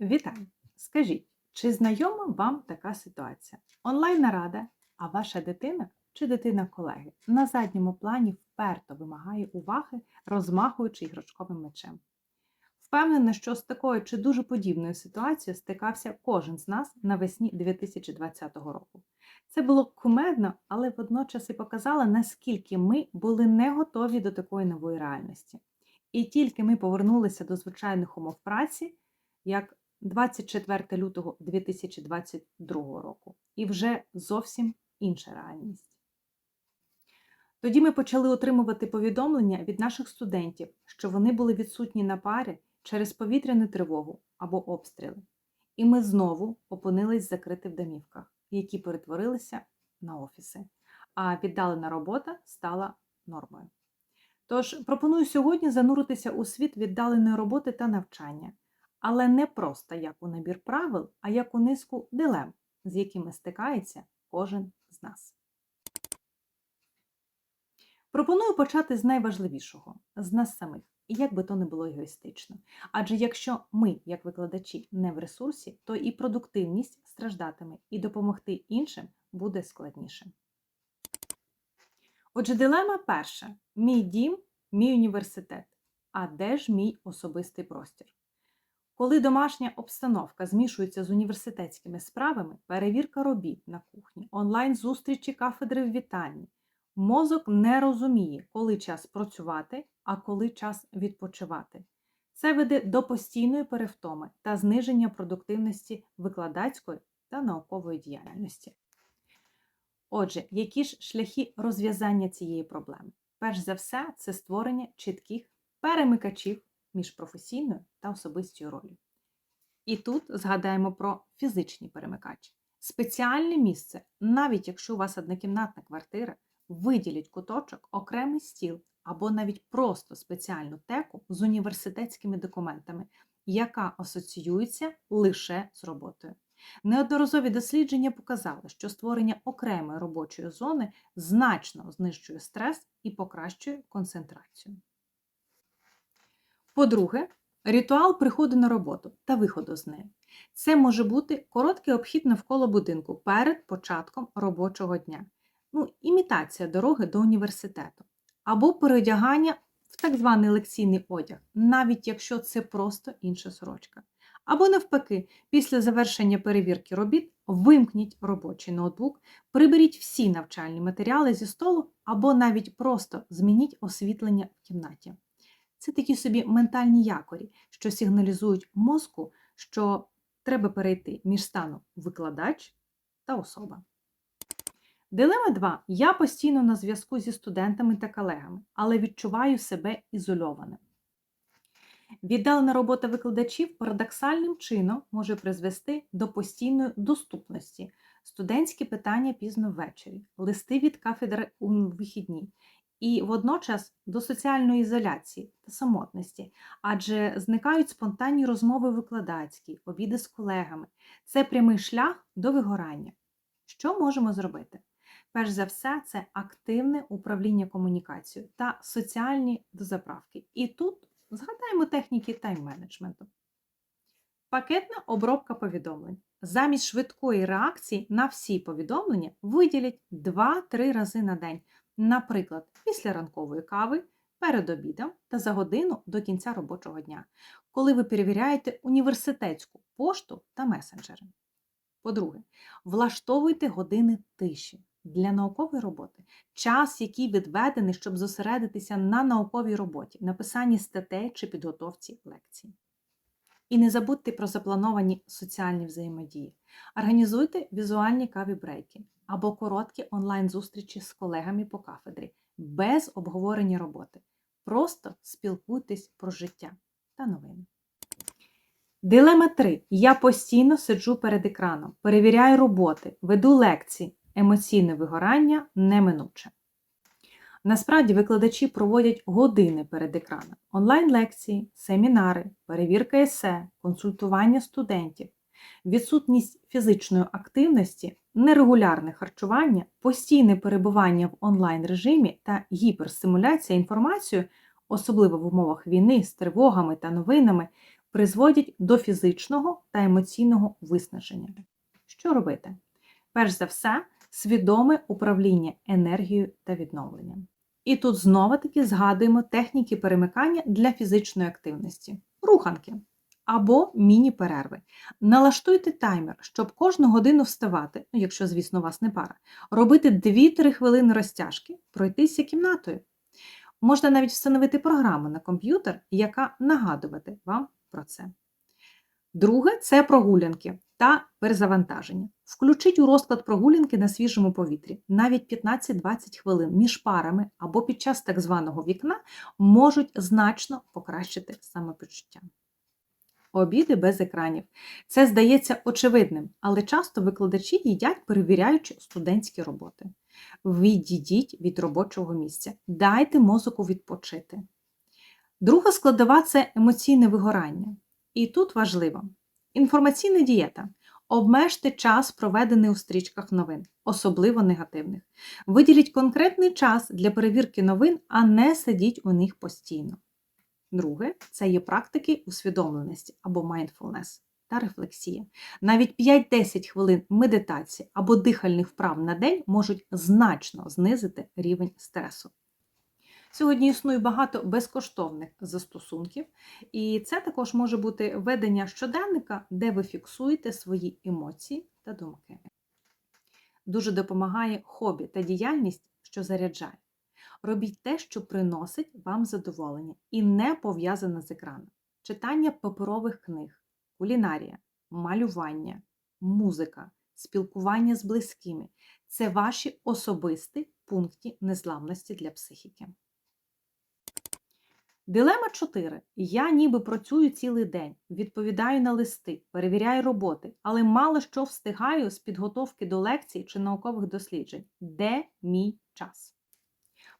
Вітаю! Скажіть, чи знайома вам така ситуація? Онлайн-нарада, а ваша дитина чи дитина колеги на задньому плані вперто вимагає уваги, розмахуючи іграшковим мечем. Впевнена, що з такою чи дуже подібною ситуацією стикався кожен з нас навесні 2020 року. Це було кумедно, але водночас і показало, наскільки ми були не готові до такої нової реальності. І тільки ми повернулися до звичайних умов праці, як 24 лютого 2022 року, і вже зовсім інша реальність. Тоді ми почали отримувати повідомлення від наших студентів, що вони були відсутні на парі через повітряну тривогу або обстріли. І ми знову опинились закрити в домівках, які перетворилися на офіси, а віддалена робота стала нормою. Тож пропоную сьогодні зануритися у світ віддаленої роботи та навчання, але не просто як у набір правил, а як у низку дилем, з якими стикається кожен з нас. Пропоную почати з найважливішого з нас самих, і як би то не було егоїстично. Адже якщо ми, як викладачі, не в ресурсі, то і продуктивність страждатиме, і допомогти іншим буде складніше. Отже, дилема перша: мій дім, мій університет. А де ж мій особистий простір? Коли домашня обстановка змішується з університетськими справами, перевірка робіт на кухні, онлайн-зустрічі кафедри в вітальні, мозок не розуміє, коли час працювати, а коли час відпочивати. Це веде до постійної перевтоми та зниження продуктивності викладацької та наукової діяльності. Отже, які ж шляхи розв'язання цієї проблеми? Перш за все, це створення чітких перемикачів між професійною та особистою ролью. І тут згадаємо про фізичні перемикачі. Спеціальне місце, навіть якщо у вас однокімнатна квартира, виділіть куточок, окремий стіл або навіть просто спеціальну теку з університетськими документами, яка асоціюється лише з роботою. Неодноразові дослідження показали, що створення окремої робочої зони значно знищує стрес і покращує концентрацію. По-друге, ритуал приходу на роботу та виходу з неї. Це може бути короткий обхід навколо будинку перед початком робочого дня, ну, імітація дороги до університету, або переодягання в так званий лекційний одяг, навіть якщо це просто інша сорочка. Або навпаки, після завершення перевірки робіт вимкніть робочий ноутбук, приберіть всі навчальні матеріали зі столу, або навіть просто змініть освітлення в кімнаті. Це такі собі ментальні якорі, що сигналізують мозку, що треба перейти між станом викладач та особа. Дилема 2. Я постійно на зв'язку зі студентами та колегами, але відчуваю себе ізольованим. Віддалена робота викладачів парадоксальним чином може призвести до постійної доступності, студентські питання пізно ввечері, листи від кафедри у вихідні, і водночас до соціальної ізоляції та самотності, адже зникають спонтанні розмови викладацькі, обіди з колегами. Це прямий шлях до вигорання. Що можемо зробити? Перш за все, це активне управління комунікацією та соціальні дозаправки. І тут згадаємо техніки тайм-менеджменту. Пакетна обробка повідомлень. Замість швидкої реакції на всі повідомлення виділять 2-3 рази на день, наприклад, після ранкової кави, перед обідом та за годину до кінця робочого дня, коли ви перевіряєте університетську пошту та месенджери. По-друге, влаштовуйте години тиші для наукової роботи, час, який відведений, щоб зосередитися на науковій роботі, написанні статей чи підготовці лекцій. І не забудьте про заплановані соціальні взаємодії. Організуйте візуальні каві брейки або короткі онлайн-зустрічі з колегами по кафедрі без обговорення роботи. Просто спілкуйтесь про життя та новини. Дилема 3. Я постійно сиджу перед екраном, перевіряю роботи, веду лекції, емоційне вигорання неминуче. Насправді викладачі проводять години перед екраном, онлайн-лекції, семінари, перевірка есе, консультування студентів, відсутність фізичної активності, нерегулярне харчування, постійне перебування в онлайн-режимі та гіперстимуляція інформацією, особливо в умовах війни з тривогами та новинами, призводять до фізичного та емоційного виснаження. Що робити? Перш за все, свідоме управління енергією та відновленням. І тут знову-таки згадуємо техніки перемикання для фізичної активності, руханки або міні-перерви. Налаштуйте таймер, щоб кожну годину вставати, ну, якщо, звісно, у вас не пара, робити 2-3 хвилини розтяжки, пройтися кімнатою. Можна навіть встановити програму на комп'ютер, яка нагадувати вам про це. Друге це прогулянки та перезавантаження. Включіть у розклад прогулянки на свіжому повітрі. Навіть 15-20 хвилин між парами або під час так званого вікна можуть значно покращити самопочуття. Обіди без екранів. Це здається очевидним, але часто викладачі їдять, перевіряючи студентські роботи. Відійдіть від робочого місця, дайте мозоку відпочити. Друга складова це емоційне вигорання. І тут важливо інформаційна дієта. Обмежте час, проведений у стрічках новин, особливо негативних. Виділіть конкретний час для перевірки новин, а не сидіть у них постійно. Друге це є практики усвідомленості або mindfulness та рефлексія. Навіть 5-10 хвилин медитації або дихальних вправ на день можуть значно знизити рівень стресу. Сьогодні існує багато безкоштовних застосунків, і це також може бути ведення щоденника, де ви фіксуєте свої емоції та думки. Дуже допомагає хобі та діяльність, що заряджає. Робіть те, що приносить вам задоволення і не пов'язане з екраном. Читання паперових книг, кулінарія, малювання, музика, спілкування з близькими це ваші особисті пункти незламності для психіки. Дилема 4. Я ніби працюю цілий день, відповідаю на листи, перевіряю роботи, але мало що встигаю з підготовки до лекцій чи наукових досліджень. Де мій час?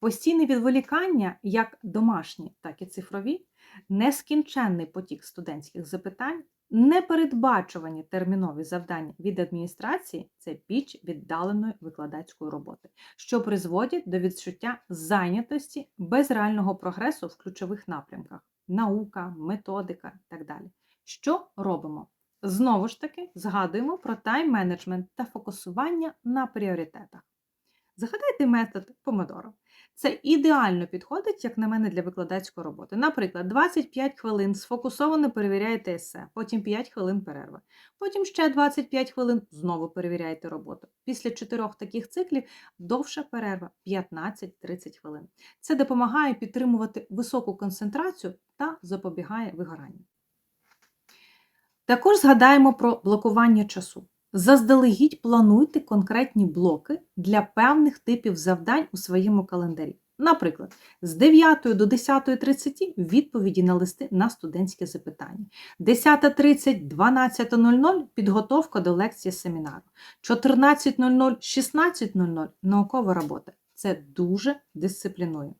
Постійне відволікання, як домашні, так і цифрові, нескінченний потік студентських запитань, непередбачувані термінові завдання від адміністрації це піч віддаленої викладацької роботи, що призводять до відчуття зайнятості без реального прогресу в ключових напрямках наука, методика і так далі. Що робимо? Знову ж таки, згадуємо про тайм-менеджмент та фокусування на пріоритетах. Згадайте метод помодоро. Це ідеально підходить, як на мене, для викладацької роботи. Наприклад, 25 хвилин сфокусовано перевіряєте есе, потім 5 хвилин перерви. Потім ще 25 хвилин знову перевіряєте роботу. Після чотирьох таких циклів довша перерва 15-30 хвилин. Це допомагає підтримувати високу концентрацію та запобігає вигоранню. Також згадаємо про блокування часу. Заздалегідь плануйте конкретні блоки для певних типів завдань у своєму календарі. Наприклад, з 9 до 10.30 відповіді на листи на студентське запитання. 10.30, 12.00 підготовка до лекції семінару. 14.00, 16.00 наукова робота. Це дуже дисциплінує.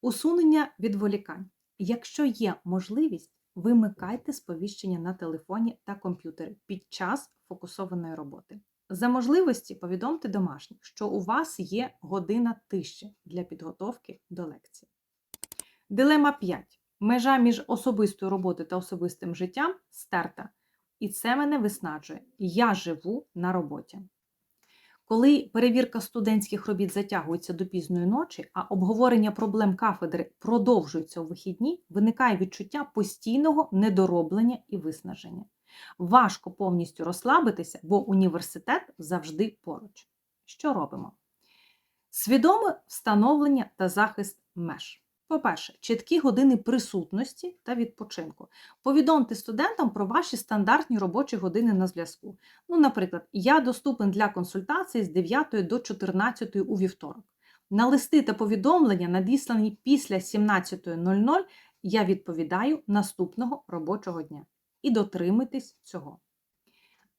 Усунення відволікань. Якщо є можливість, Вимикайте сповіщення на телефоні та комп'ютері під час фокусованої роботи. За можливості повідомте домашніх, що у вас є година тиші для підготовки до лекції. Дилема 5. Межа між особистою роботою та особистим життям стерта. І це мене виснажує. Я живу на роботі. Коли перевірка студентських робіт затягується до пізної ночі, а обговорення проблем кафедри продовжується у вихідні, виникає відчуття постійного недороблення і виснаження. Важко повністю розслабитися, бо університет завжди поруч. Що робимо? Свідоме встановлення та захист меж. По-перше, чіткі години присутності та відпочинку. Повідомте студентам про ваші стандартні робочі години на зв'язку. Ну, наприклад, я доступен для консультацій з 9 до 14 у вівторок. На листи та повідомлення, надіслані після 17.00, я відповідаю наступного робочого дня. І дотримуйтесь цього.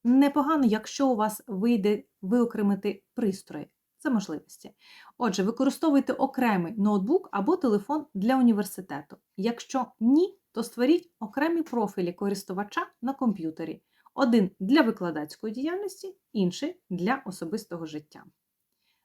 Непогано, якщо у вас вийде виокремити пристрої за можливості. Отже, використовуйте окремий ноутбук або телефон для університету. Якщо ні, то створіть окремі профілі користувача на комп'ютері. Один для викладацької діяльності, інший для особистого життя.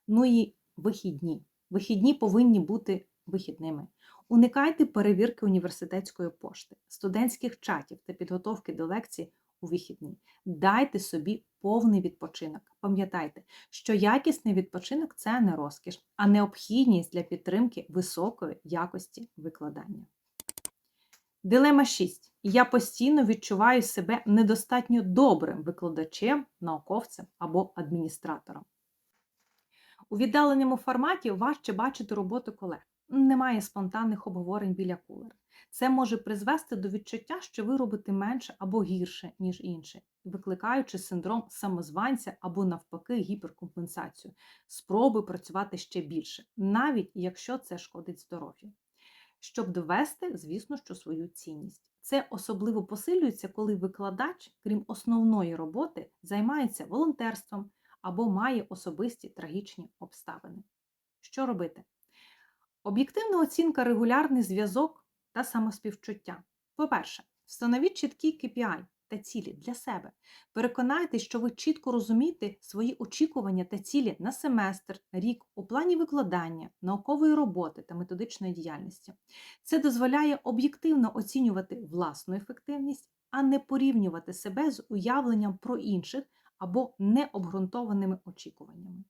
Ну і вихідні. Вихідні повинні бути вихідними. Уникайте перевірки університетської пошти, студентських чатів та підготовки до лекцій у вихідні. Дайте собі повний відпочинок. Пам'ятайте, що якісний відпочинок це не розкіш, а необхідність для підтримки високої якості викладання. Дилема 6. Я постійно відчуваю себе недостатньо добрим викладачем, науковцем або адміністратором. У віддаленому форматі важче бачити роботу колег. Немає спонтанних обговорень біля кулера. Це може призвести до відчуття, що ви робите менше або гірше, ніж інші, викликаючи синдром самозванця або, навпаки, гіперкомпенсацію, спроби працювати ще більше, навіть якщо це шкодить здоров'ю. Щоб довести, звісно, що свою цінність. Це особливо посилюється, коли викладач, крім основної роботи, займається волонтерством або має особисті трагічні обставини. Що робити? Об'єктивна оцінка регулярний зв'язок та самоспівчуття. По-перше, встановіть чіткі KPI та цілі для себе. Переконайтесь, що ви чітко розумієте свої очікування та цілі на семестр, рік у плані викладання, наукової роботи та методичної діяльності. Це дозволяє об'єктивно оцінювати власну ефективність, а не порівнювати себе з уявленням про інших або необґрунтованими очікуваннями.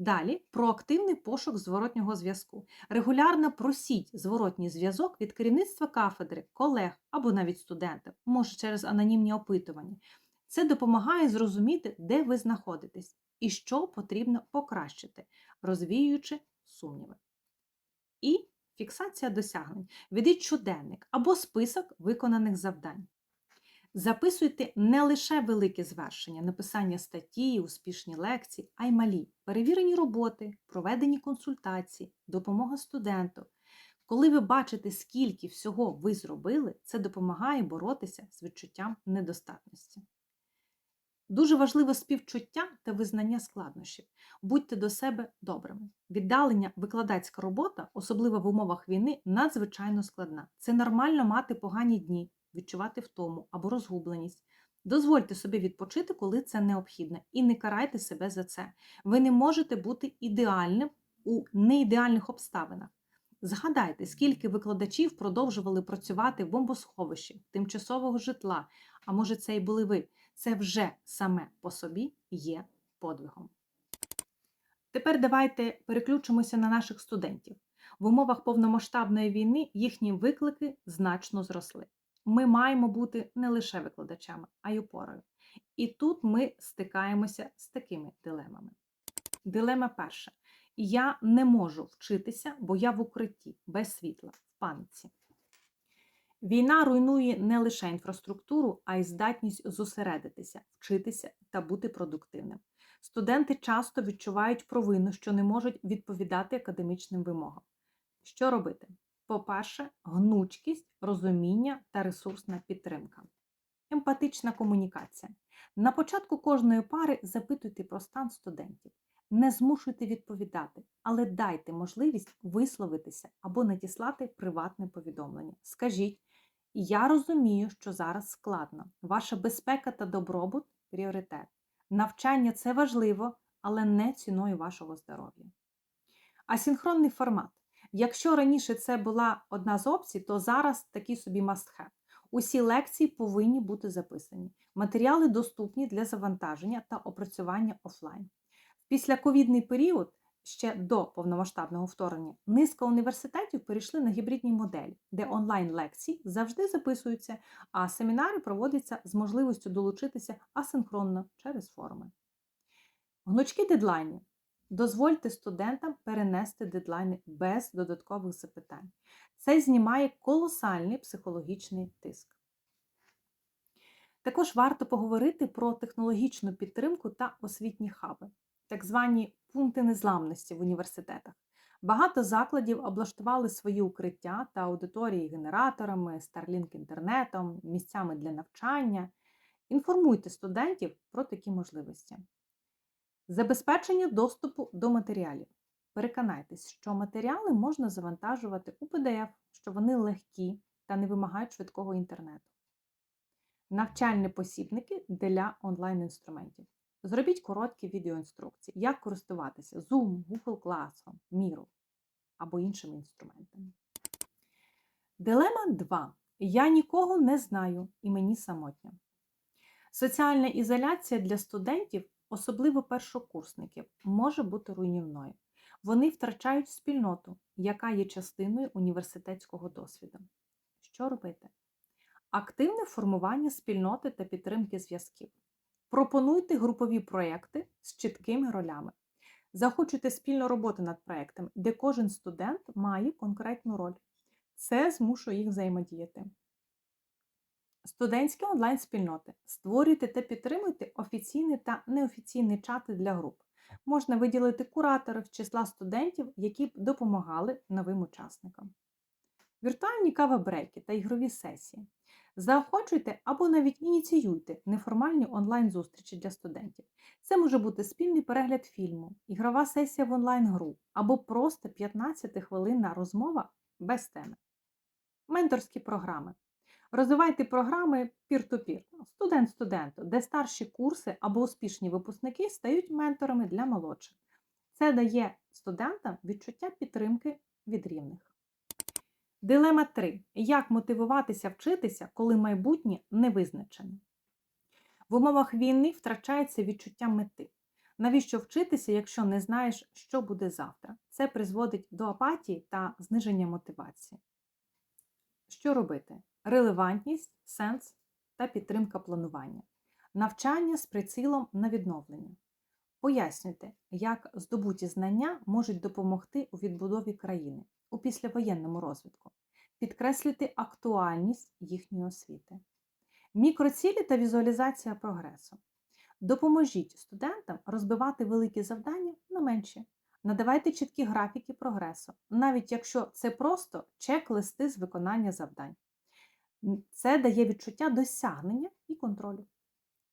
Далі проактивний пошук зворотнього зв'язку. Регулярно просіть зворотній зв'язок від керівництва кафедри, колег або навіть студентів, може через анонімні опитування. Це допомагає зрозуміти, де ви знаходитесь і що потрібно покращити, розвіюючи сумніви. І фіксація досягнень. Ведіть щоденник або список виконаних завдань. Записуйте не лише великі звершення, написання статті, успішні лекції, а й малі, перевірені роботи, проведені консультації, допомога студенту. Коли ви бачите, скільки всього ви зробили, це допомагає боротися з відчуттям недостатності. Дуже важливе співчуття та визнання складнощів. Будьте до себе добрими. Віддалення викладацька робота, особливо в умовах війни, надзвичайно складна. Це нормально мати погані дні відчувати втому або розгубленість. Дозвольте собі відпочити, коли це необхідно, і не карайте себе за це. Ви не можете бути ідеальним у неідеальних обставинах. Згадайте, скільки викладачів продовжували працювати в бомбосховищі, тимчасового житла, а може, це і були ви. Це вже саме по собі є подвигом. Тепер давайте переключимося на наших студентів. В умовах повномасштабної війни їхні виклики значно зросли ми маємо бути не лише викладачами, а й опорою. І тут ми стикаємося з такими дилемами. Дилема перша. Я не можу вчитися, бо я в укритті, без світла, в паниці. Війна руйнує не лише інфраструктуру, а й здатність зосередитися, вчитися та бути продуктивним. Студенти часто відчувають провину, що не можуть відповідати академічним вимогам. Що робити? По-перше, гнучкість, розуміння та ресурсна підтримка. Емпатична комунікація. На початку кожної пари запитуйте про стан студентів. Не змушуйте відповідати, але дайте можливість висловитися або надіслати приватне повідомлення. Скажіть, я розумію, що зараз складно. Ваша безпека та добробут пріоритет. Навчання це важливо, але не ціною вашого здоров'я. Асінхронний формат. Якщо раніше це була одна з опцій, то зараз такий собі must-have. Усі лекції повинні бути записані. Матеріали доступні для завантаження та опрацювання офлайн. Після ковідний період, ще до повномасштабного вторгнення, низка університетів перейшли на гібридні моделі, де онлайн-лекції завжди записуються, а семінари проводяться з можливістю долучитися асинхронно через форми. Гнучки дедлайни. Дозвольте студентам перенести дедлайни без додаткових запитань. Це знімає колосальний психологічний тиск. Також варто поговорити про технологічну підтримку та освітні хаби, так звані пункти незламності в університетах. Багато закладів облаштували свої укриття та аудиторії генераторами, Starlink інтернетом, місцями для навчання. Інформуйте студентів про такі можливості. Забезпечення доступу до матеріалів. Переконайтесь, що матеріали можна завантажувати у PDF, що вони легкі та не вимагають швидкого інтернету. Навчальні посібники для онлайн-інструментів. Зробіть короткі відеоінструкції, як користуватися Zoom, Google Classroom, Miro або іншими інструментами. Дилема 2. Я нікого не знаю і мені самотньо. Соціальна ізоляція для студентів, особливо першокурсників, може бути руйнівною. Вони втрачають спільноту, яка є частиною університетського досвіду. Що робити? Активне формування спільноти та підтримки зв'язків. Пропонуйте групові проекти з чіткими ролями. Захочуйте спільну роботу над проектом, де кожен студент має конкретну роль. Це змушує їх взаємодіяти. Студентські онлайн-спільноти. Створюйте та підтримуйте офіційні та неофіційні чати для груп. Можна виділити кураторів числа студентів, які б допомагали новим учасникам. Віртуальні кава-брейки та ігрові сесії. Заохочуйте або навіть ініціюйте неформальні онлайн-зустрічі для студентів. Це може бути спільний перегляд фільму, ігрова сесія в онлайн-гру або просто 15-хвилинна розмова без теми. Менторські програми. Розвивайте програми peer-to-peer, студент студенту, де старші курси або успішні випускники стають менторами для молодших. Це дає студентам відчуття підтримки від рівних. Дилема 3. Як мотивуватися вчитися, коли майбутнє не визначене? В умовах війни втрачається відчуття мети. Навіщо вчитися, якщо не знаєш, що буде завтра? Це призводить до апатії та зниження мотивації. Що робити? Релевантність, сенс та підтримка планування. Навчання з прицілом на відновлення. Пояснюйте, як здобуті знання можуть допомогти у відбудові країни у післявоєнному розвитку. Підкреслюйте актуальність їхньої освіти. Мікроцілі та візуалізація прогресу. Допоможіть студентам розбивати великі завдання на менші. Надавайте чіткі графіки прогресу, навіть якщо це просто чек-листи з виконання завдань. Це дає відчуття досягнення і контролю.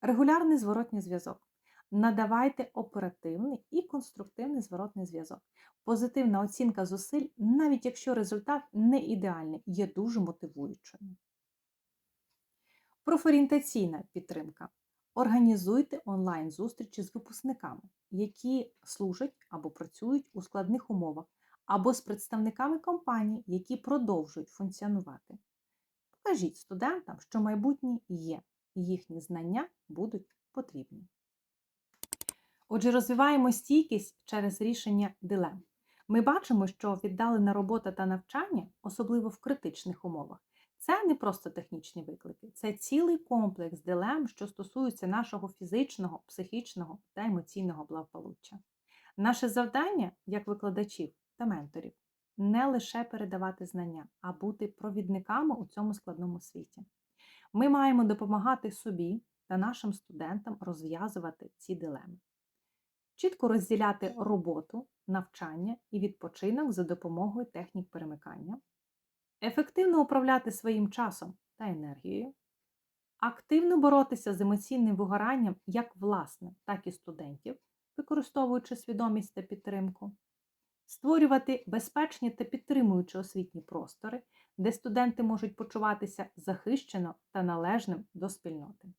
Регулярний зворотній зв'язок. Надавайте оперативний і конструктивний зворотний зв'язок. Позитивна оцінка зусиль, навіть якщо результат не ідеальний, є дуже мотивуючою. Профорієнтаційна підтримка. Організуйте онлайн-зустрічі з випускниками, які служать або працюють у складних умовах, або з представниками компаній, які продовжують функціонувати. Покажіть студентам, що майбутнє є, і їхні знання будуть потрібні. Отже, розвиваємо стійкість через рішення дилем. Ми бачимо, що віддалена робота та навчання, особливо в критичних умовах, це не просто технічні виклики, це цілий комплекс дилем, що стосуються нашого фізичного, психічного та емоційного благополуччя. Наше завдання, як викладачів та менторів, не лише передавати знання, а бути провідниками у цьому складному світі. Ми маємо допомагати собі та нашим студентам розв'язувати ці дилеми. Чітко розділяти роботу, навчання і відпочинок за допомогою технік перемикання, ефективно управляти своїм часом та енергією, активно боротися з емоційним вигоранням як власне, так і студентів, використовуючи свідомість та підтримку, створювати безпечні та підтримуючі освітні простори, де студенти можуть почуватися захищено та належним до спільноти.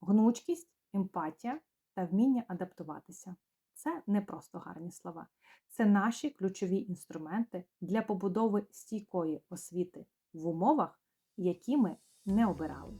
Гнучкість, емпатія та вміння адаптуватися. Це не просто гарні слова, це наші ключові інструменти для побудови стійкої освіти в умовах, які ми не обирали.